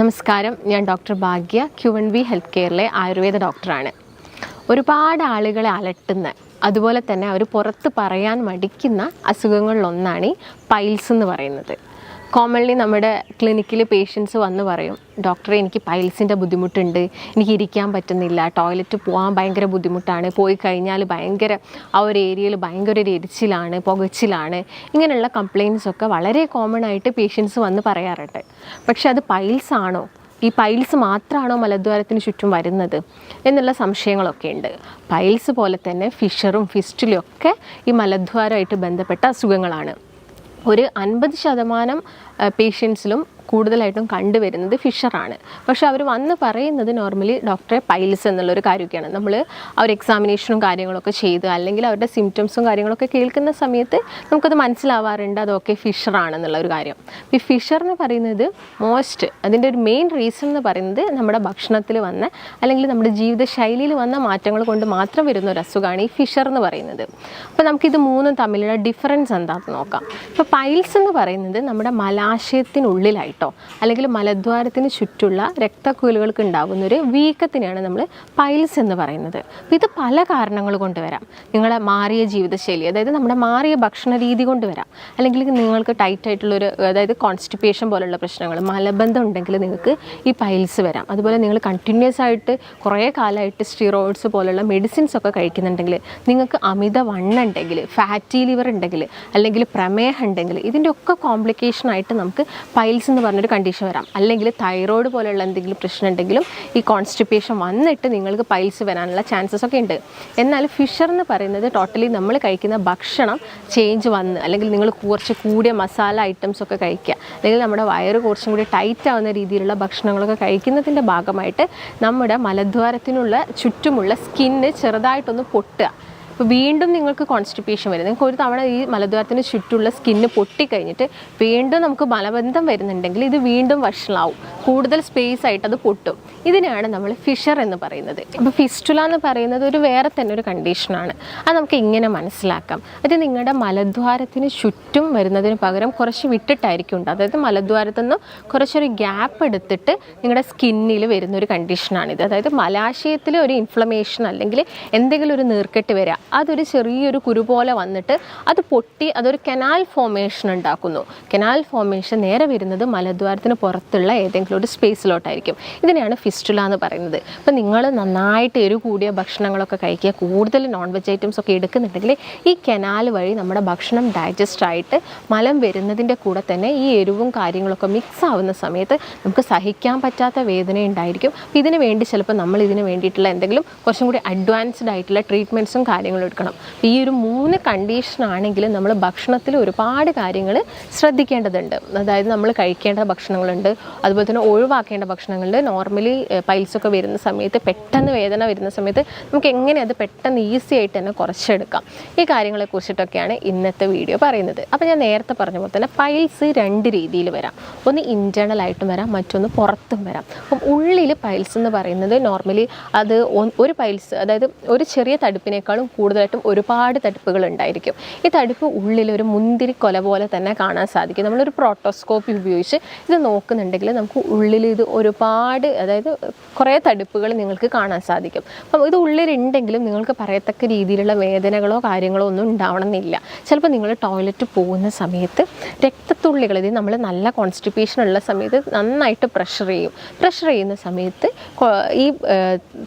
നമസ്കാരം. ഞാൻ doctor Bhagya Q N V health കെയറിലെ Ayurveda ഡോക്ടറാണ്. ഒരുപാട് ആളുകളെ അലട്ടുന്ന അതുപോലെ തന്നെ അവർ പുറത്ത് പറയാൻ മടിക്കുന്ന അസുഖങ്ങളിലൊന്നാണ് ഈ പൈൽസ് എന്ന് പറയുന്നത്. കോമൺലി നമ്മുടെ ക്ലിനിക്കിൽ പേഷ്യൻസ് വന്ന് പറയും ഡോക്ടറെ എനിക്ക് പൈൽസിന്റെ ബുദ്ധിമുട്ടുണ്ട് എനിക്ക് ഇരിക്കാൻ പറ്റുന്നില്ല ടോയ്ലറ്റ് പോകാൻ ഭയങ്കര ബുദ്ധിമുട്ടാണ് പോയി കഴിഞ്ഞാൽ ഭയങ്കര ആ ഒരു ഏരിയയിൽ ഭയങ്കര ഒരു എരിച്ചിലാണ് പുകച്ചിലാണ്. ഇങ്ങനെയുള്ള കംപ്ലയിൻസ് ഒക്കെ വളരെ കോമൺ ആയിട്ട് പേഷ്യൻസ് വന്ന് പറയാറുണ്ട്. പക്ഷെ അത് പൈൽസ് ആണോ? ഈ പൈൽസ് മാത്രമാണോ മലദ്വാരത്തിന് ചുറ്റും വരുന്നത്? എന്നുള്ള സംശയങ്ങളൊക്കെ ഉണ്ട്. പൈൽസ് പോലെ തന്നെ ഫിഷറും ഫിസ്റ്റിലും ഒക്കെ ഈ മലദ്വാരമായിട്ട് ബന്ധപ്പെട്ട അസുഖങ്ങളാണ്. ഒരു അൻപത് ശതമാനം പേഷ്യൻസിലും കൂടുതലായിട്ടും കണ്ടുവരുന്നത് ഫിഷറാണ്. പക്ഷെ അവർ വന്ന് പറയുന്നത് നോർമലി ഡോക്ടറെ പൈൽസ് എന്നുള്ളൊരു കാര്യമൊക്കെയാണ്. നമ്മൾ അവർ എക്സാമിനേഷനും കാര്യങ്ങളൊക്കെ ചെയ്ത് അല്ലെങ്കിൽ അവരുടെ സിംറ്റംസും കാര്യങ്ങളൊക്കെ കേൾക്കുന്ന സമയത്ത് നമുക്കത് മനസ്സിലാവാറുണ്ട് അതൊക്കെ ഫിഷറാണെന്നുള്ള ഒരു കാര്യം. ഈ ഫിഷർ എന്ന് പറയുന്നത് മോസ്റ്റ് അതിന്റെ ഒരു മെയിൻ റീസൺ എന്ന് പറയുന്നത് നമ്മുടെ ഭക്ഷണത്തിൽ വന്ന അല്ലെങ്കിൽ നമ്മുടെ ജീവിതശൈലിയിൽ വന്ന മാറ്റങ്ങൾ കൊണ്ട് മാത്രം വരുന്ന ഒരു അസുഖമാണ് ഈ ഫിഷർ എന്ന് പറയുന്നത്. അപ്പോൾ നമുക്കിത് മൂന്നും തമ്മിലുള്ള ഡിഫറൻസ് എന്താണെന്ന് നോക്കാം. ഇപ്പോൾ പൈൽസ് എന്ന് പറയുന്നത് നമ്മുടെ മലാശയത്തിനുള്ളിലായിട്ടോ അല്ലെങ്കിൽ മലദ്വാരത്തിന് ചുറ്റുള്ള രക്തക്കുഴലുകൾക്ക് ഉണ്ടാകുന്ന ഒരു വീക്കത്തിനെയാണ് നമ്മൾ പൈൽസ് എന്ന് പറയുന്നത്. ഇത് പല കാരണങ്ങൾ കൊണ്ടുവരാം നിങ്ങളെ മാറിയ ജീവിതശൈലി അതായത് നമ്മുടെ മാറിയ ഭക്ഷണ രീതി കൊണ്ട് വരാം. അല്ലെങ്കിൽ നിങ്ങൾക്ക് ടൈറ്റ് ആയിട്ടുള്ളൊരു അതായത് കോൺസ്റ്റിപ്പേഷൻ പോലുള്ള പ്രശ്നങ്ങൾ മലബന്ധം ഉണ്ടെങ്കിൽ നിങ്ങൾക്ക് ഈ പൈൽസ് വരാം. അതുപോലെ നിങ്ങൾ കണ്ടിന്യൂസ് ആയിട്ട് കുറേ കാലമായിട്ട് സ്റ്റിറോയിഡ്സ് പോലുള്ള മെഡിസിൻസ് ഒക്കെ കഴിക്കുന്നുണ്ടെങ്കിൽ നിങ്ങൾക്ക് അമിത വണ്ണം ഉണ്ടെങ്കിൽ ഫാറ്റി ലിവർ ഉണ്ടെങ്കിൽ അല്ലെങ്കിൽ പ്രമേഹം ഉണ്ടെങ്കിൽ ഇതിന്റെ ഒക്കെ കോംപ്ലിക്കേഷൻ ആയിട്ട് നമുക്ക് പൈൽസ് എന്ന് പറഞ്ഞൊരു കണ്ടീഷൻ വരാം. അല്ലെങ്കിൽ തൈറോയ്ഡ് പോലെയുള്ള എന്തെങ്കിലും പ്രശ്നം ഉണ്ടെങ്കിലും ഈ കോൺസ്റ്റിപ്പേഷൻ വന്നിട്ട് നിങ്ങൾക്ക് പൈൽസ് വരാനുള്ള ചാൻസസ് ഒക്കെ ഉണ്ട്. എന്നാൽ ഫിഷർ എന്ന് പറയുന്നത് ടോട്ടലി നമ്മൾ കഴിക്കുന്ന ഭക്ഷണം ചേഞ്ച് വന്ന് അല്ലെങ്കിൽ നിങ്ങൾ കുറച്ച് കൂടിയ മസാല ഐറ്റംസ് ഒക്കെ കഴിക്കുക. അല്ലെങ്കിൽ നമ്മുടെ വയറ് കുറച്ചും കൂടി ടൈറ്റ് ആവുന്ന രീതിയിലുള്ള ഭക്ഷണങ്ങളൊക്കെ കഴിക്കുന്നതിന്റെ ഭാഗമായിട്ട് നമ്മുടെ മലദ്വാരത്തിനുള്ള ചുറ്റുമുള്ള സ്കിന്ന് ചെറുതായിട്ടൊന്ന് പൊട്ടുക. അപ്പോൾ വീണ്ടും നിങ്ങൾക്ക് കോൺസ്റ്റിപ്പേഷൻ വരും. നിങ്ങൾക്ക് ഒരു തവണ ഈ മലദ്വാരത്തിന് ചുറ്റുള്ള സ്കിന്ന് പൊട്ടിക്കഴിഞ്ഞിട്ട് വീണ്ടും നമുക്ക് മലബന്ധം വരുന്നുണ്ടെങ്കിൽ ഇത് വീണ്ടും വഷളാവും. കൂടുതൽ സ്പേസ് ആയിട്ട് അത് പൊട്ടും. ഇതിനാണ് നമ്മൾ ഫിഷർ എന്ന് പറയുന്നത്. അപ്പോൾ ഫിസ്റ്റുല എന്ന് പറയുന്നത് ഒരു വേറെ തന്നെ ഒരു കണ്ടീഷനാണ് അത് നമുക്ക് ഇങ്ങനെ മനസ്സിലാക്കാം. അത് നിങ്ങളുടെ മലദ്വാരത്തിന് ചുറ്റും വരുന്നതിന് പകരം കുറച്ച് വിട്ടിട്ടായിരിക്കും ഉണ്ട് അതായത് മലദ്വാരത്തു നിന്ന് കുറച്ചൊരു ഗ്യാപ്പ് എടുത്തിട്ട് നിങ്ങളുടെ സ്കിന്നിൽ വരുന്ന ഒരു കണ്ടീഷനാണിത് അതായത് മലാശയത്തിൽ ഒരു ഇൻഫ്ലമേഷൻ അല്ലെങ്കിൽ എന്തെങ്കിലും ഒരു നീർക്കെട്ട് വരിക അതൊരു ചെറിയൊരു കുരു പോലെ വന്നിട്ട് അത് പൊട്ടി അതൊരു കനാൽ ഫോമേഷൻ ഉണ്ടാക്കുന്നു. കനാൽ ഫോമേഷൻ നേരെ വരുന്നത് മലദ്വാരത്തിന് പുറത്തുള്ള ഏതെങ്കിലും ഒരു സ്പേസിലോട്ടായിരിക്കും ഇതിനെയാണ് ഫിസ്റ്റുല എന്ന് പറയുന്നത്. അപ്പം നിങ്ങൾ നന്നായിട്ട് എരു കൂടിയ ഭക്ഷണങ്ങളൊക്കെ കഴിക്കുക. കൂടുതൽ നോൺ വെജ് ഐറ്റംസ് ഒക്കെ എടുക്കുന്നുണ്ടെങ്കിൽ ഈ കനാൽ വഴി നമ്മുടെ ഭക്ഷണം ഡൈജസ്റ്റ് ആയിട്ട് മലം വരുന്നതിന്റെ കൂടെ തന്നെ ഈ എരിവും കാര്യങ്ങളൊക്കെ മിക്സ് ആവുന്ന സമയത്ത് നമുക്ക് സഹിക്കാൻ പറ്റാത്ത വേദന ഉണ്ടായിരിക്കും. ഇതിന് വേണ്ടി ചിലപ്പോൾ നമ്മൾ ഇതിന് വേണ്ടിയിട്ടുള്ള എന്തെങ്കിലും കുറച്ചും കൂടി അഡ്വാൻസ്ഡ് ആയിട്ടുള്ള ട്രീറ്റ്മെന്റ്സും കാര്യങ്ങളും എടുക്കണം. ഈ ഒരു മൂന്ന് കണ്ടീഷൻ ആണെങ്കിൽ നമ്മൾ ഭക്ഷണത്തിൽ ഒരുപാട് കാര്യങ്ങൾ ശ്രദ്ധിക്കേണ്ടതുണ്ട്. അതായത് നമ്മൾ കഴിക്കേണ്ട ഭക്ഷണങ്ങളുണ്ട്. അതുപോലെ തന്നെ ഒഴിവാക്കേണ്ട ഭക്ഷണങ്ങളുണ്ട്. നോർമലി പൈൽസൊക്കെ വരുന്ന സമയത്ത് പെട്ടെന്ന് വേദന വരുന്ന സമയത്ത് നമുക്ക് എങ്ങനെ അത് പെട്ടെന്ന് ഈസി ആയിട്ട് തന്നെ കുറച്ചെടുക്കാം. ഈ കാര്യങ്ങളെ കുറിച്ചിട്ടൊക്കെയാണ് ഇന്നത്തെ വീഡിയോ പറയുന്നത്. അപ്പോൾ ഞാൻ നേരത്തെ പറഞ്ഞ പോലെ തന്നെ പൈൽസ് രണ്ട് രീതിയിൽ വരാം. ഒന്ന് ഇന്റേർണൽ ആയിട്ടും വരാം. മറ്റൊന്ന് പുറത്തും വരാം. അപ്പം ഉള്ളിൽ പൈൽസ് എന്ന് പറയുന്നത് നോർമലി അത് ഒരു പൈൽസ് അതായത് ഒരു ചെറിയ തടുപ്പിനേക്കാളും കൂടുതലായിട്ടും ഒരുപാട് തടിപ്പുകൾ ഉണ്ടായിരിക്കും. ഈ തടിപ്പ് ഉള്ളിൽ ഒരു മുന്തിരി കൊല പോലെ തന്നെ കാണാൻ സാധിക്കും. നമ്മളൊരു പ്രോട്ടോസ്കോപ്പി ഉപയോഗിച്ച് ഇത് നോക്കുന്നുണ്ടെങ്കിൽ നമുക്ക് ഉള്ളിൽ ഇത് ഒരുപാട് അതായത് കുറേ തടിപ്പുകൾ നിങ്ങൾക്ക് കാണാൻ സാധിക്കും. അപ്പം ഇത് ഉള്ളിലുണ്ടെങ്കിലും നിങ്ങൾക്ക് പറയത്തക്ക രീതിയിലുള്ള വേദനകളോ കാര്യങ്ങളോ ഒന്നും ഉണ്ടാവണമെന്നില്ല. ചിലപ്പോൾ നിങ്ങൾ ടോയ്ലറ്റ് പോകുന്ന സമയത്ത് രക്തത്തുള്ളികൾ ഇത് നമ്മൾ നല്ല കോൺസ്റ്റിപ്പേഷൻ ഉള്ള സമയത്ത് നന്നായിട്ട് പ്രഷർ ചെയ്യും. പ്രഷർ ചെയ്യുന്ന സമയത്ത് ഈ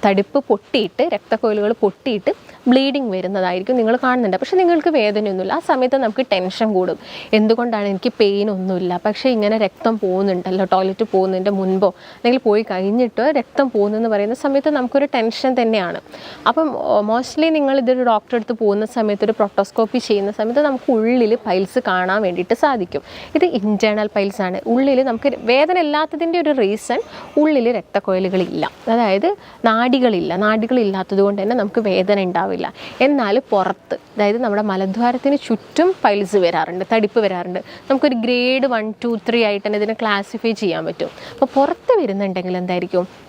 തടിപ്പ് പൊട്ടിയിട്ട് രക്തക്കോയിലുകൾ പൊട്ടിയിട്ട് ബ്ലീഡിങ് വരുന്നതായിരിക്കും നിങ്ങൾ കാണുന്നുണ്ട്. പക്ഷേ നിങ്ങൾക്ക് വേദനയൊന്നുമില്ല. ആ സമയത്ത് നമുക്ക് ടെൻഷൻ കൂടും. എന്തുകൊണ്ടാണ് എനിക്ക് പെയിൻ ഒന്നുമില്ല. പക്ഷേ ഇങ്ങനെ രക്തം പോകുന്നുണ്ടല്ലോ ടോയ്ലറ്റ് പോകുന്നതിന്റെ മുൻപോ അല്ലെങ്കിൽ പോയി കഴിഞ്ഞിട്ടോ രക്തം പോകുന്നെന്ന് പറയുന്ന സമയത്ത് നമുക്കൊരു ടെൻഷൻ തന്നെയാണ്. അപ്പം മോസ്റ്റ്ലി നിങ്ങൾ ഇതൊരു ഡോക്ടറെ അടുത്ത് പോകുന്ന സമയത്ത് ഒരു പ്രൊട്ടോസ്കോപ്പി ചെയ്യുന്ന സമയത്ത് നമുക്ക് ഉള്ളിൽ പൈൽസ് കാണാൻ വേണ്ടിയിട്ട് സാധിക്കും. ഇത് ഇന്റേർണൽ പൈൽസ് ആണ്. ഉള്ളിൽ നമുക്ക് വേദന ഇല്ലാത്തതിന്റെ ഒരു റീസൺ ഉള്ളിൽ രക്തക്കൊയലുകളില്ല. അതായത് നാടികളില്ല. നാടികളില്ലാത്തത് കൊണ്ട് തന്നെ നമുക്ക് വേദന ഉണ്ടാവില്ല. എന്നാൽ പുറത്ത് അതായത് നമ്മുടെ മലദ്വാരത്തിന് ചുറ്റും പൈൽസ് വരാറുണ്ട് തടിപ്പ് വരാറുണ്ട്. നമുക്കൊരു ഗ്രേഡ് വൺ ടു ത്രീ ആയിട്ട് തന്നെ ഇതിനെ ക്ലാസിഫൈ ചെയ്യാൻ പറ്റും. അപ്പോൾ പുറത്ത് വരുന്നുണ്ടെങ്കിൽ എന്തായിരിക്കും?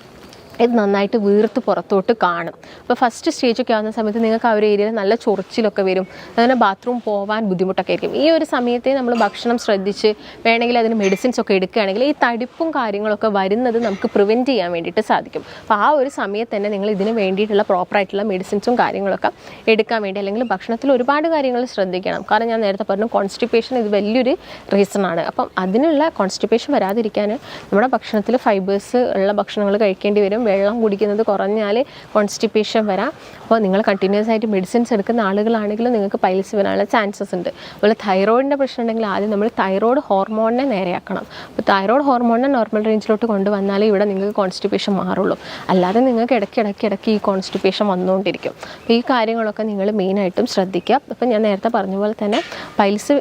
ഇത് നന്നായിട്ട് വീർത്ത് പുറത്തോട്ട് കാണും. അപ്പോൾ ഫസ്റ്റ് സ്റ്റേജൊക്കെ ആവുന്ന സമയത്ത് നിങ്ങൾക്ക് ആ ഒരു ഏരിയയിൽ നല്ല ചൊറിച്ചിലൊക്കെ വരും. അങ്ങനെ ബാത്റൂം പോകാൻ ബുദ്ധിമുട്ടൊക്കെ ആയിരിക്കും. ഈ ഒരു സമയത്തെ നമ്മൾ ഭക്ഷണം ശ്രദ്ധിച്ച് വേണമെങ്കിൽ അതിന് മെഡിസിൻസ് ഒക്കെ എടുക്കുകയാണെങ്കിൽ ഈ തടിപ്പും കാര്യങ്ങളൊക്കെ വരുന്നത് നമുക്ക് പ്രിവെന്റ് ചെയ്യാൻ വേണ്ടിയിട്ട് സാധിക്കും. അപ്പോൾ ആ ഒരു സമയത്ത് തന്നെ നിങ്ങൾ ഇതിന് വേണ്ടിയിട്ടുള്ള പ്രോപ്പറായിട്ടുള്ള മെഡിസിൻസും കാര്യങ്ങളൊക്കെ എടുക്കാൻ വേണ്ടി അല്ലെങ്കിൽ ഭക്ഷണത്തിൽ ഒരുപാട് കാര്യങ്ങൾ ശ്രദ്ധിക്കണം. കാരണം ഞാൻ നേരത്തെ പറഞ്ഞു കോൺസ്റ്റിപ്പേഷൻ ഇത് വലിയൊരു റീസൺ ആണ്. അപ്പം അതിനുള്ള കോൺസ്റ്റിപ്പേഷൻ വരാതിരിക്കാൻ നമ്മുടെ ഭക്ഷണത്തിൽ ഫൈബേഴ്സ് ഉള്ള ഭക്ഷണങ്ങൾ കഴിക്കേണ്ടി വരും. വെള്ളം കുടിക്കുന്നത് കുറഞ്ഞാൽ കോൺസ്റ്റിപ്പേഷൻ വരാം. അപ്പോൾ നിങ്ങൾ കണ്ടിന്യൂസ് ആയിട്ട് മെഡിസിൻസ് എടുക്കുന്ന ആളുകളാണെങ്കിലും നിങ്ങൾക്ക് പൈൽസ് വരാനുള്ള ചാൻസസ് ഉണ്ട്. അതുപോലെ തൈറോയിഡിന്റെ പ്രശ്നം ഉണ്ടെങ്കിൽ ആദ്യം നമ്മൾ തൈറോയ്ഡ് ഹോർമോണിനെ നേരെയാക്കണം. അപ്പോൾ തൈറോയ്ഡ് ഹോർമോണിനെ നോർമൽ റേഞ്ചിലോട്ട് കൊണ്ടുവന്നാലേ ഇവിടെ നിങ്ങൾക്ക് കോൺസ്റ്റിപ്പേഷൻ മാറുള്ളൂ. അല്ലാതെ നിങ്ങൾക്ക് ഇടയ്ക്ക് ഇടയ്ക്ക് ഈ കോൺസ്റ്റിപ്പേഷൻ വന്നുകൊണ്ടിരിക്കും. ഈ കാര്യങ്ങളൊക്കെ നിങ്ങൾ മെയിനായിട്ടും ശ്രദ്ധിക്കുക. അപ്പം ഞാൻ നേരത്തെ പറഞ്ഞ പോലെ തന്നെ പൈൽസ്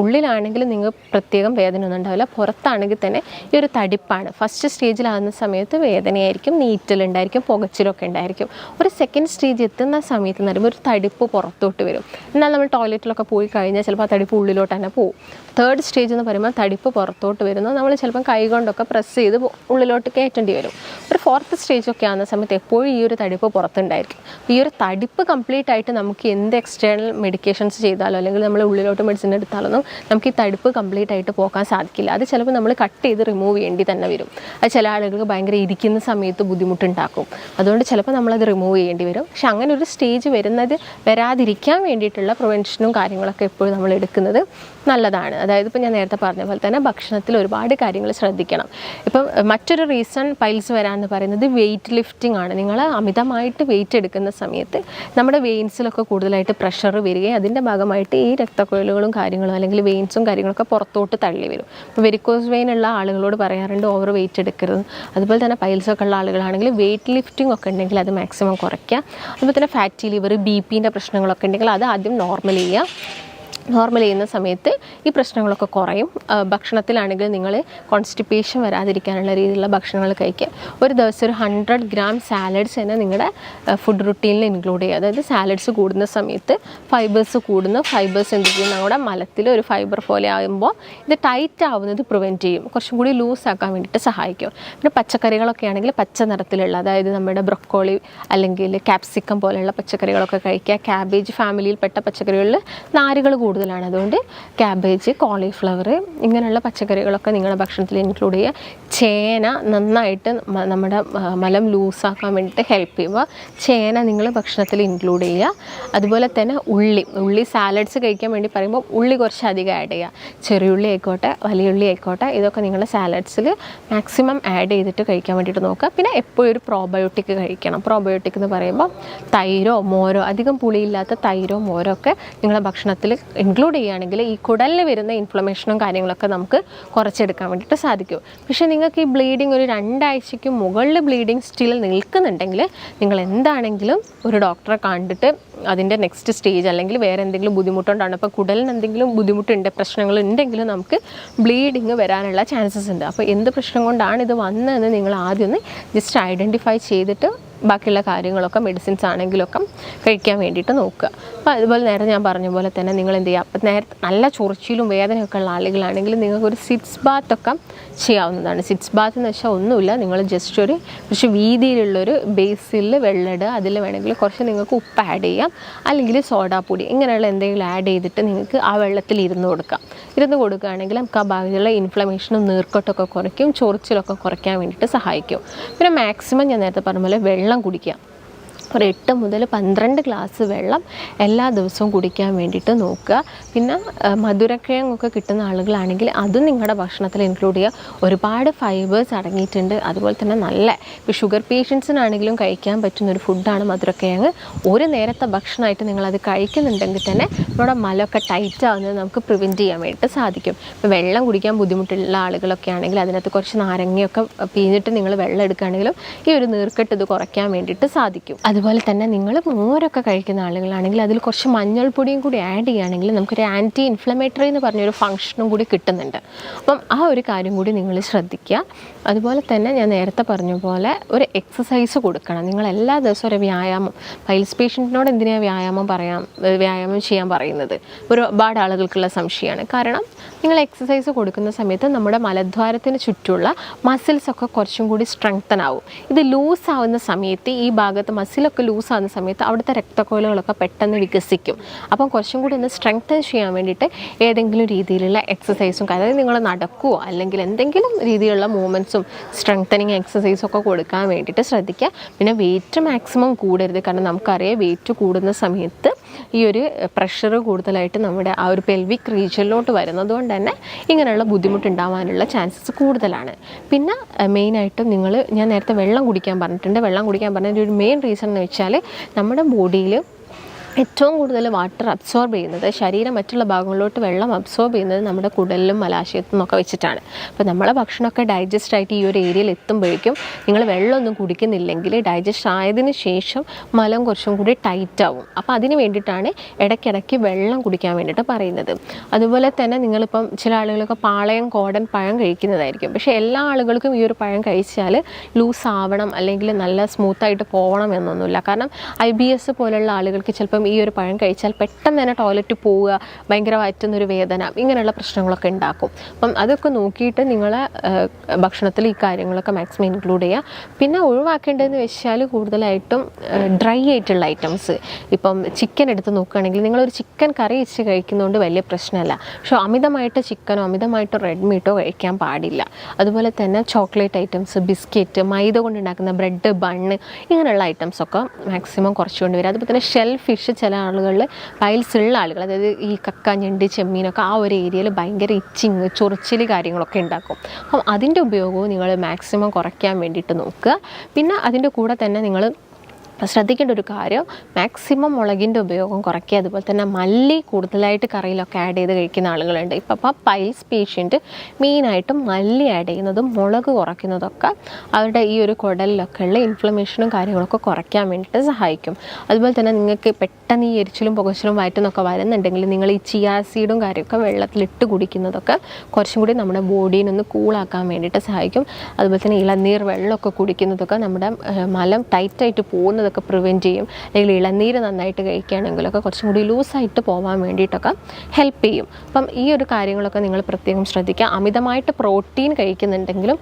ഉള്ളിലാണെങ്കിൽ നിങ്ങൾ പ്രത്യേകം വേദന ഒന്നും ഉണ്ടാവില്ല. പുറത്താണെങ്കിൽ തന്നെ ഈ ഒരു തടിപ്പാണ്. ഫസ്റ്റ് സ്റ്റേജിലാകുന്ന സമയത്ത് വേദനയായിരിക്കും നീറ്റലുണ്ടായിരിക്കും പുകച്ചിലൊക്കെ ഉണ്ടായിരിക്കും. ഒരു സെക്കൻഡ് സ്റ്റേജ് എത്തുന്ന സമയത്ത് എന്ന് ഒരു തടിപ്പ് പുറത്തോട്ട് വരും. എന്നാൽ നമ്മൾ ടോയ്ലറ്റിലൊക്കെ പോയി കഴിഞ്ഞാൽ ചിലപ്പോൾ ആ തടിപ്പ് ഉള്ളിലോട്ട് തന്നെ പോകും. തേർഡ് സ്റ്റേജ് എന്ന് പറയുമ്പോൾ തടിപ്പ് പുറത്തോട്ട് വരുന്നു നമ്മൾ ചിലപ്പം കൈ കൊണ്ടൊക്കെ പ്രസ് ചെയ്ത് ഉള്ളിലോട്ട് കയറ്റേണ്ടി വരും. ഒരു ഫോർത്ത് സ്റ്റേജ് ഒക്കെ ആകുന്ന സമയത്ത് എപ്പോഴും ഈ ഒരു തടിപ്പ് പുറത്തുണ്ടായിരിക്കും. ഈ ഒരു തടിപ്പ് കംപ്ലീറ്റ് ആയിട്ട് നമുക്ക് എന്ത് എക്സ്റ്റേണൽ മെഡിക്കേഷൻസ് ചെയ്താലോ അല്ലെങ്കിൽ നമ്മൾ ഉള്ളിലോട്ട് മെഡിസിൻ എടുത്താലൊന്നും നമുക്ക് ഈ തടുപ്പ് കംപ്ലീറ്റ് ആയിട്ട് പോകാൻ സാധിക്കില്ല. അത് ചിലപ്പോൾ നമ്മൾ കട്ട് ചെയ്ത് റിമൂവ് ചെയ്യേണ്ടി തന്നെ വരും. അത് ചില ആളുകൾക്ക് ഭയങ്കര ഇരിക്കുന്ന സമയത്ത് ബുദ്ധിമുട്ടുണ്ടാക്കും. അതുകൊണ്ട് ചിലപ്പോൾ നമ്മളത് റിമൂവ് ചെയ്യേണ്ടി വരും. പക്ഷെ അങ്ങനെ ഒരു സ്റ്റേജ് വരുന്നത് വരാതിരിക്കാൻ വേണ്ടിയിട്ടുള്ള പ്രിവെൻഷനും കാര്യങ്ങളൊക്കെ എപ്പോഴും നമ്മൾ എടുക്കുന്നത്. നല്ലതാണ്. അതായത് ഇപ്പോൾ ഞാൻ നേരത്തെ പറഞ്ഞ പോലെ തന്നെ ഭക്ഷണത്തിൽ ഒരുപാട് കാര്യങ്ങൾ ശ്രദ്ധിക്കണം. ഇപ്പം മറ്റൊരു റീസൺ പൈൽസ് വരാമെന്ന് പറയുന്നത് വെയിറ്റ് ലിഫ്റ്റിംഗ് ആണ്. നിങ്ങൾ അമിതമായിട്ട് വെയിറ്റ് എടുക്കുന്ന സമയത്ത് നമ്മുടെ വെയിൻസിലൊക്കെ കൂടുതലായിട്ട് പ്രഷർ വരികയും അതിന്റെ ഭാഗമായിട്ട് ഈ രക്തക്കുഴലുകളും കാര്യങ്ങളും അല്ലെങ്കിൽ വെയിൻസും കാര്യങ്ങളൊക്കെ പുറത്തോട്ട് തള്ളി വരും. ഇപ്പോൾ വെരിക്കോസ് വെയിൻ ഉള്ള ആളുകളോട് പറയാറുണ്ട് ഓവർ വെയിറ്റ് എടുക്കരുത്. അതുപോലെ തന്നെ പൈൽസ് ഒക്കെ ഉള്ള ആളുകളാണെങ്കിൽ വെയിറ്റ് ലിഫ്റ്റിംഗ് ഒക്കെ ഉണ്ടെങ്കിൽ അത് മാക്സിമം കുറയ്ക്കുക. അതുപോലെ തന്നെ ഫാറ്റി ലിവർ ബി പിന്റെ പ്രശ്നങ്ങളൊക്കെ ഉണ്ടെങ്കിൽ അത് ആദ്യം നോർമൽ ചെയ്യുക. നോർമൽ ചെയ്യുന്ന സമയത്ത് ഈ പ്രശ്നങ്ങളൊക്കെ കുറയും. ഭക്ഷണത്തിലാണെങ്കിൽ നിങ്ങൾ കോൺസ്റ്റിപ്പേഷൻ വരാതിരിക്കാനുള്ള രീതിയിലുള്ള ഭക്ഷണങ്ങൾ കഴിക്കുക. ഒരു ദിവസം ഒരു ഹൺഡ്രഡ് ഗ്രാം സാലഡ്സ് തന്നെ നിങ്ങളുടെ ഫുഡ് റുട്ടീനിൽ ഇൻക്ലൂഡ് ചെയ്യുക. അതായത് സാലഡ്സ് കൂടുന്ന സമയത്ത് ഫൈബേഴ്സ് കൂടുന്നു ഫൈബേഴ്സ് എന്ത് ചെയ്യും? നമ്മുടെ മലത്തിൽ ഒരു ഫൈബർ പോലെ ആകുമ്പോൾ ഇത് ടൈറ്റ് ആവുന്നത് പ്രിവെന്റ് ചെയ്യും. കുറച്ചും കൂടി ലൂസ് ആക്കാൻ വേണ്ടിയിട്ട് സഹായിക്കും. പിന്നെ പച്ചക്കറികളൊക്കെ ആണെങ്കിൽ പച്ച നിറത്തിലുള്ള അതായത് നമ്മുടെ ബ്രൊക്കോളി അല്ലെങ്കിൽ ക്യാപ്സിക്കം പോലെയുള്ള പച്ചക്കറികളൊക്കെ കഴിക്കുക. ക്യാബേജ് ഫാമിലിയിൽപ്പെട്ട പച്ചക്കറികളിൽ നാരുകൾ കൂടുതലാണ്. അതുകൊണ്ട് ക്യാബേജ് കോളിഫ്ലവർ ഇങ്ങനെയുള്ള പച്ചക്കറികളൊക്കെ നിങ്ങളുടെ ഭക്ഷണത്തിൽ ഇൻക്ലൂഡ് ചെയ്യുക. ചേന നന്നായിട്ട് നമ്മുടെ മലം ലൂസാക്കാൻ വേണ്ടിയിട്ട് ഹെൽപ്പ് ചെയ്യുക. ചേന നിങ്ങൾ ഭക്ഷണത്തിൽ ഇൻക്ലൂഡ് ചെയ്യുക. അതുപോലെ തന്നെ ഉള്ളി ഉള്ളി സാലഡ്സ് കഴിക്കാൻ വേണ്ടി പറയുമ്പോൾ ഉള്ളി കുറച്ച് അധികം ആഡ് ചെയ്യുക. ചെറിയുള്ളി ആയിക്കോട്ടെ വലിയ ഉള്ളി ആയിക്കോട്ടെ ഇതൊക്കെ നിങ്ങളുടെ സാലഡ്സിൽ മാക്സിമം ആഡ് ചെയ്തിട്ട് കഴിക്കാൻ വേണ്ടിയിട്ട് നോക്കുക. പിന്നെ എപ്പോഴും ഒരു പ്രോബയോട്ടിക് കഴിക്കണം. പ്രോബയോട്ടിക് എന്ന് പറയുമ്പോൾ തൈരോ മോരോ അധികം പുളിയില്ലാത്ത തൈരോ മോരോ ഒക്കെ നിങ്ങളുടെ ഭക്ഷണത്തിൽ ഇൻക്ലൂഡ് ചെയ്യുകയാണെങ്കിൽ ഈ കുടലിൽ വരുന്ന ഇൻഫ്ലമേഷനും കാര്യങ്ങളൊക്കെ നമുക്ക് കുറച്ചെടുക്കാൻ വേണ്ടിയിട്ട് സാധിക്കും. പക്ഷേ നിങ്ങൾക്ക് ഈ ബ്ലീഡിങ് ഒരു രണ്ടാഴ്ചയ്ക്ക് മുകളിൽ ബ്ലീഡിങ് സ്റ്റിൽ നിൽക്കുന്നുണ്ടെങ്കിൽ നിങ്ങൾ എന്താണെങ്കിലും ഒരു ഡോക്ടറെ കണ്ടിട്ട് അതിന്റെ നെക്സ്റ്റ് സ്റ്റേജ് അല്ലെങ്കിൽ വേറെ എന്തെങ്കിലും ബുദ്ധിമുട്ടുണ്ടാണ്. അപ്പോൾ കുടലിന് എന്തെങ്കിലും ബുദ്ധിമുട്ടുണ്ട് പ്രശ്നങ്ങൾ ഉണ്ടെങ്കിൽ നമുക്ക് ബ്ലീഡിങ് വരാനുള്ള ചാൻസസ് ഉണ്ട്. അപ്പോൾ എന്ത് പ്രശ്നം കൊണ്ടാണ് ഇത് വന്നതെന്ന് നിങ്ങൾ ആദ്യം ഒന്ന് ജസ്റ്റ് ഐഡന്റിഫൈ ചെയ്തിട്ട് ബാക്കിയുള്ള കാര്യങ്ങളൊക്കെ മെഡിസിൻസ് ആണെങ്കിലൊക്കെ കഴിക്കാൻ വേണ്ടിയിട്ട് നോക്കുക. അപ്പോൾ അതുപോലെ നേരെ ഞാൻ പറഞ്ഞ പോലെ തന്നെ നിങ്ങൾ എന്ത് ചെയ്യുക അപ്പം നേരത്തെ നല്ല ചൊറിച്ചിലും വേദനയൊക്കെ ഉള്ള ആളുകളാണെങ്കിൽ നിങ്ങൾക്കൊരു സിറ്റ്സ് ബാത്തൊക്കെ ചെയ്യാവുന്നതാണ്. സിറ്റ്സ് ബാത്ത് എന്ന് വെച്ചാൽ ഒന്നുമില്ല നിങ്ങൾ ജസ്റ്റ് ഒരു കുറച്ച് വീതിയിലുള്ളൊരു ബേസിൽ വെള്ളം അതിൽ വേണമെങ്കിൽ കുറച്ച് നിങ്ങൾക്ക് ഉപ്പ് ആഡ് ചെയ്യാം. അല്ലെങ്കിൽ സോഡാപ്പൊടി ഇങ്ങനെയുള്ള എന്തെങ്കിലും ആഡ് ചെയ്തിട്ട് നിങ്ങൾക്ക് ആ വെള്ളത്തിൽ ഇരുന്ന് കൊടുക്കാം. ഇരുന്ന് കൊടുക്കുകയാണെങ്കിൽ നമുക്ക് ആ ഭാഗത്തുള്ള ഇൻഫ്ലമേഷനും നീർക്കൊട്ടൊക്കെ കുറയ്ക്കും ചൊറിച്ചിലൊക്കെ കുറയ്ക്കാൻ വേണ്ടിയിട്ട് സഹായിക്കും. പിന്നെ മാക്സിമം ഞാൻ നേരത്തെ പറഞ്ഞ പോലെ വെള്ളം കുടിക്കുക ഒരു എട്ട് മുതൽ പന്ത്രണ്ട് ഗ്ലാസ് വെള്ളം എല്ലാ ദിവസവും കുടിക്കാൻ വേണ്ടിയിട്ട് നോക്കുക. പിന്നെ മധുരക്കിഴങ്ങൊക്കെ കിട്ടുന്ന ആളുകളാണെങ്കിൽ അതും നിങ്ങളുടെ ഭക്ഷണത്തിൽ ഇൻക്ലൂഡ് ചെയ്യുക. ഒരുപാട് ഫൈബേഴ്സ് അടങ്ങിയിട്ടുണ്ട്. അതുപോലെ തന്നെ നല്ല ഇപ്പോൾ ഷുഗർ പേഷ്യൻസിനാണെങ്കിലും കഴിക്കാൻ പറ്റുന്ന ഒരു ഫുഡാണ് മധുരക്കിഴങ്ങ്. ഒരു നേരത്തെ ഭക്ഷണമായിട്ട് നിങ്ങളത് കഴിക്കുന്നുണ്ടെങ്കിൽ തന്നെ നമ്മുടെ മലമൊക്കെ ടൈറ്റ് ആവുന്നത് നമുക്ക് പ്രിവെന്റ് ചെയ്യാൻ വേണ്ടിയിട്ട് സാധിക്കും. ഇപ്പോൾ വെള്ളം കുടിക്കാൻ ബുദ്ധിമുട്ടുള്ള ആളുകളൊക്കെ ആണെങ്കിൽ അതിനകത്ത് കുറച്ച് നാരങ്ങയൊക്കെ പിഴിഞ്ഞിട്ട് നിങ്ങൾ വെള്ളം എടുക്കുകയാണെങ്കിലും ഈ ഒരു നീർക്കെട്ട് ഇത് കുറയ്ക്കാൻ വേണ്ടിയിട്ട് സാധിക്കും. അതുപോലെ തന്നെ നിങ്ങൾ മോരൊക്കെ കഴിക്കുന്ന ആളുകളാണെങ്കിൽ അതിൽ കുറച്ച് മഞ്ഞൾപ്പൊടിയും കൂടി ആഡ് ചെയ്യുകയാണെങ്കിൽ നമുക്കൊരു ആന്റി ഇൻഫ്ലമേറ്ററി എന്ന് പറഞ്ഞൊരു ഫംഗ്ഷനും കൂടി കിട്ടുന്നുണ്ട്. അപ്പം ആ ഒരു കാര്യം കൂടി നിങ്ങൾ ശ്രദ്ധിക്കുക. അതുപോലെ തന്നെ ഞാൻ നേരത്തെ പറഞ്ഞ പോലെ ഒരു എക്സസൈസ് കൊടുക്കണം. നിങ്ങൾ എല്ലാ ദിവസവും ഒരു വ്യായാമം പൈൽസ് പേഷ്യന്റിനോട് എന്തിനാണ് വ്യായാമം പറയാം വ്യായാമം ചെയ്യാൻ പറയുന്നത്? ഒരുപാട് ആളുകൾക്കുള്ള സംശയമാണ്. കാരണം നിങ്ങൾ എക്സസൈസ് കൊടുക്കുന്ന സമയത്ത് നമ്മുടെ മലദ്വാരത്തിന് ചുറ്റുമുള്ള മസിൽസ് ഒക്കെ കുറച്ചും കൂടി സ്ട്രെങ്തൻ ആവും. ഇത് ലൂസ് ആവുന്ന സമയത്ത് ഈ ഭാഗത്ത് മസിലൊക്കെ ലൂസ് ലൂസാകുന്ന സമയത്ത് അവിടുത്തെ രക്തക്കോലുകളൊക്കെ പെട്ടെന്ന് വികസിക്കും. അപ്പം കുറച്ചും കൂടി ഒന്ന് സ്ട്രെങ്തൻ ചെയ്യാൻ വേണ്ടിയിട്ട് ഏതെങ്കിലും രീതിയിലുള്ള എക്സസൈസും അതായത് നിങ്ങൾ നടക്കുമോ അല്ലെങ്കിൽ എന്തെങ്കിലും രീതിയിലുള്ള മൂവ്മെന്റ്സും സ്ട്രെങ്തനിങ് എക്സസൈസും ഒക്കെ കൊടുക്കാൻ വേണ്ടിയിട്ട് ശ്രദ്ധിക്കുക. പിന്നെ വെയിറ്റ് മാക്സിമം കൂടരുത്. കാരണം നമുക്കറിയാം വെയിറ്റ് കൂടുന്ന സമയത്ത് ഈ ഒരു പ്രഷർ കൂടുതലായിട്ട് നമ്മുടെ ആ ഒരു പെൽവിക് റീജിയനിലോട്ട് വരുന്നത് കൊണ്ട് തന്നെ ഇങ്ങനെയുള്ള ബുദ്ധിമുട്ടുണ്ടാവാനുള്ള ചാൻസസ് കൂടുതലാണ്. പിന്നെ മെയിനായിട്ടും നിങ്ങൾ ഞാൻ നേരത്തെ വെള്ളം കുടിക്കാൻ പറഞ്ഞിട്ടുണ്ട്. വെള്ളം കുടിക്കാൻ പറഞ്ഞതിന്റെ ഒരു മെയിൻ റീസൺ എന്ന് വെച്ചാൽ നമ്മുടെ ബോഡിയിൽ ഏറ്റവും കൂടുതൽ വാട്ടർ അബ്സോർബ് ചെയ്യുന്നത് ശരീരം മറ്റുള്ള ഭാഗങ്ങളിലോട്ട് വെള്ളം അബ്സോർബ് ചെയ്യുന്നത് നമ്മുടെ കുടലിലും മലാശയത്തും ഒക്കെ വെച്ചിട്ടാണ്. അപ്പോൾ നമ്മളെ ഭക്ഷണമൊക്കെ ഡൈജസ്റ്റ് ആയിട്ട് ഈ ഒരു ഏരിയയിൽ എത്തുമ്പോഴേക്കും നിങ്ങൾ വെള്ളമൊന്നും കുടിക്കുന്നില്ലെങ്കിൽ ഡൈജസ്റ്റ് ആയതിനു ശേഷം മലം കുറച്ചും കൂടി ടൈറ്റ് ആവും. അപ്പോൾ അതിന് വേണ്ടിയിട്ടാണ് ഇടയ്ക്കിടയ്ക്ക് വെള്ളം കുടിക്കാൻ വേണ്ടിയിട്ട് പറയുന്നത്. അതുപോലെ തന്നെ നിങ്ങളിപ്പം ചില ആളുകളൊക്കെ പാളയം കോടൻ പഴം കഴിക്കുന്നതായിരിക്കും. പക്ഷേ എല്ലാ ആളുകൾക്കും ഈ ഒരു പഴം കഴിച്ചാൽ ലൂസ് ആവണം അല്ലെങ്കിൽ നല്ല സ്മൂത്തായിട്ട് പോകണം എന്നൊന്നുമില്ല. കാരണം ഐ ബി എസ് പോലുള്ള ആളുകൾക്ക് ചിലപ്പം ഈ ഒരു പഴം കഴിച്ചാൽ പെട്ടെന്ന് തന്നെ ടോയ്ലറ്റ് പോവുക ഭയങ്കര വയറ്റുന്നൊരു വേദന ഇങ്ങനെയുള്ള പ്രശ്നങ്ങളൊക്കെ ഉണ്ടാക്കും. അപ്പം അതൊക്കെ നോക്കിയിട്ട് നിങ്ങൾ ഭക്ഷണത്തിൽ ഈ കാര്യങ്ങളൊക്കെ മാക്സിമം ഇൻക്ലൂഡ് ചെയ്യുക. പിന്നെ ഒഴിവാക്കേണ്ടതെന്ന് വെച്ചാൽ കൂടുതലായിട്ടും ഡ്രൈ ആയിട്ടുള്ള ഐറ്റംസ് ഇപ്പം ചിക്കൻ എടുത്ത് നോക്കുകയാണെങ്കിൽ നിങ്ങളൊരു ചിക്കൻ കറി വെച്ച് കഴിക്കുന്നതുകൊണ്ട് വലിയ പ്രശ്നമല്ല. പക്ഷെ അമിതമായിട്ട് ചിക്കനോ അമിതമായിട്ട് റെഡ് മീറ്റോ കഴിക്കാൻ പാടില്ല. അതുപോലെ തന്നെ ചോക്ലേറ്റ് ഐറ്റംസ് ബിസ്ക്കറ്റ് മൈദ കൊണ്ടുണ്ടാക്കുന്ന ബ്രെഡ് ബണ്ണ് ഇങ്ങനെയുള്ള ഐറ്റംസ് ഒക്കെ മാക്സിമം കുറച്ചുകൊണ്ട് വരിക അതുപോലെ തന്നെ ഷെൽ ഫിഷ് ചില ആളുകളിൽ പൈൽസ് ഉള്ള ആളുകൾ അതായത് ഈ കക്ക ഞണ്ട് ചെമ്മീനൊക്കെ ആ ഒരു ഏരിയയിൽ ഭയങ്കര ഇച്ചിങ് ചൊറിച്ചിൽ കാര്യങ്ങളൊക്കെ ഉണ്ടാക്കും. അപ്പം അതിന്റെ ഉപയോഗവും നിങ്ങൾ മാക്സിമം കുറയ്ക്കാൻ വേണ്ടിയിട്ട് നോക്കുക. പിന്നെ അതിന്റെ കൂടെ തന്നെ നിങ്ങൾ ശ്രദ്ധിക്കേണ്ട ഒരു കാര്യം മാക്സിമം മുളകിന്റെ ഉപയോഗം കുറയ്ക്കുക. അതുപോലെ തന്നെ മല്ലി കൂടുതലായിട്ട് കറിയിലൊക്കെ ആഡ് ചെയ്ത് കഴിക്കുന്ന ആളുകളുണ്ട്. ഇപ്പം അപ്പോൾ പൈൽസ് പേഷ്യന്റ് മെയിനായിട്ടും മല്ലി ആഡ് ചെയ്യുന്നതും മുളക് കുറയ്ക്കുന്നതൊക്കെ അവരുടെ ഈ ഒരു കുടലിലൊക്കെ ഉള്ള ഇൻഫ്ലമേഷനും കാര്യങ്ങളൊക്കെ കുറയ്ക്കാൻ വേണ്ടിയിട്ട് സഹായിക്കും. അതുപോലെ തന്നെ നിങ്ങൾക്ക് പെട്ടെന്ന് ഈ എരിച്ചിലും പുകച്ചിലും വയറ്റുന്നൊക്കെ വരുന്നുണ്ടെങ്കിൽ നിങ്ങൾ ഈ ചിയാസീഡും കാര്യമൊക്കെ വെള്ളത്തിലിട്ട് കുടിക്കുന്നതൊക്കെ കുറച്ചും കൂടി നമ്മുടെ ബോഡീനൊന്ന് കൂളാക്കാൻ വേണ്ടിയിട്ട് സഹായിക്കും. അതുപോലെ തന്നെ ഇളനീർ വെള്ളമൊക്കെ കുടിക്കുന്നതൊക്കെ നമ്മുടെ മലം ടൈറ്റായിട്ട് പോകുന്നതൊക്കെ പ്രിവെന്റ് ചെയ്യും. അല്ലെങ്കിൽ ഇളനീര് നന്നായിട്ട് കഴിക്കുകയാണെങ്കിലൊക്കെ കുറച്ചും കൂടി ലൂസായിട്ട് പോകാൻ വേണ്ടിയിട്ടൊക്കെ ഹെൽപ്പ് ചെയ്യും. അപ്പം ഈ ഒരു കാര്യങ്ങളൊക്കെ നിങ്ങൾ പ്രത്യേകം ശ്രദ്ധിക്കുക. അമിതമായിട്ട് പ്രോട്ടീൻ കഴിക്കുന്നുണ്ടെങ്കിലും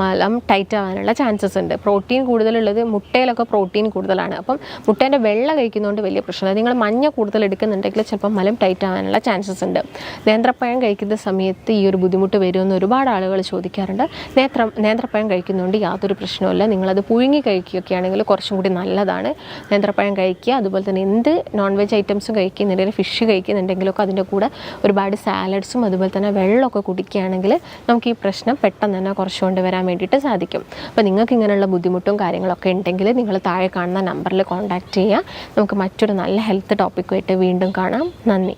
മലം ടൈറ്റ് ആവാനുള്ള ചാൻസസ് ഉണ്ട്. പ്രോട്ടീൻ കൂടുതലുള്ളത് മുട്ടയിലൊക്കെ പ്രോട്ടീൻ കൂടുതലാണ്. അപ്പം മുട്ടേന്റെ വെള്ള കഴിക്കുന്നതുകൊണ്ട് വലിയ പ്രശ്നമില്ല. നിങ്ങൾ മഞ്ഞ കൂടുതൽ എടുക്കുന്നുണ്ടെങ്കിൽ ചിലപ്പോൾ മലം ടൈറ്റ് ആവാനുള്ള ചാൻസസ് ഉണ്ട്. നേന്ത്രപ്പഴം കഴിക്കുന്ന സമയത്ത് ഈ ഒരു ബുദ്ധിമുട്ട് വരുമെന്ന് ഒരുപാട് ആളുകൾ ചോദിക്കാറുണ്ട്. നേത്ര നേന്ത്രപ്പഴം കഴിക്കുന്നതുകൊണ്ട് യാതൊരു പ്രശ്നവുമില്ല. നിങ്ങളത് പുഴുങ്ങി കഴിക്കുകയൊക്കെ ആണെങ്കിൽ കുറച്ചും കൂടി നല്ലതാണ്. നേന്ത്രപ്പഴം കഴിക്കുക അതുപോലെ തന്നെ എന്ത് നോൺ വെജ് ഐറ്റംസും കഴിക്കുന്നുണ്ടെങ്കിൽ ഫിഷ് കഴിക്കുന്നുണ്ടെങ്കിലൊക്കെ അതിന്റെ കൂടെ ഒരുപാട് സാലഡ്സും അതുപോലെ തന്നെ വെള്ളമൊക്കെ കുടിക്കുകയാണെങ്കിൽ നമുക്ക് ഈ പ്രശ്നം പെട്ടെന്ന് തന്നെ കുറച്ചുകൊണ്ട് വരാൻ വേണ്ടിയിട്ട് സാധിക്കും. അപ്പോൾ നിങ്ങൾക്ക് ഇങ്ങനെയുള്ള ബുദ്ധിമുട്ടും കാര്യങ്ങളൊക്കെ ഉണ്ടെങ്കിൽ നിങ്ങൾ താഴെ കാണുന്ന നമ്പറിൽ കോൺടാക്റ്റ് ചെയ്യുക. നമുക്ക് മറ്റൊരു നല്ല ഹെൽത്ത് ടോപ്പിക്കുമായിട്ട് വീണ്ടും കാണാം. നന്ദി.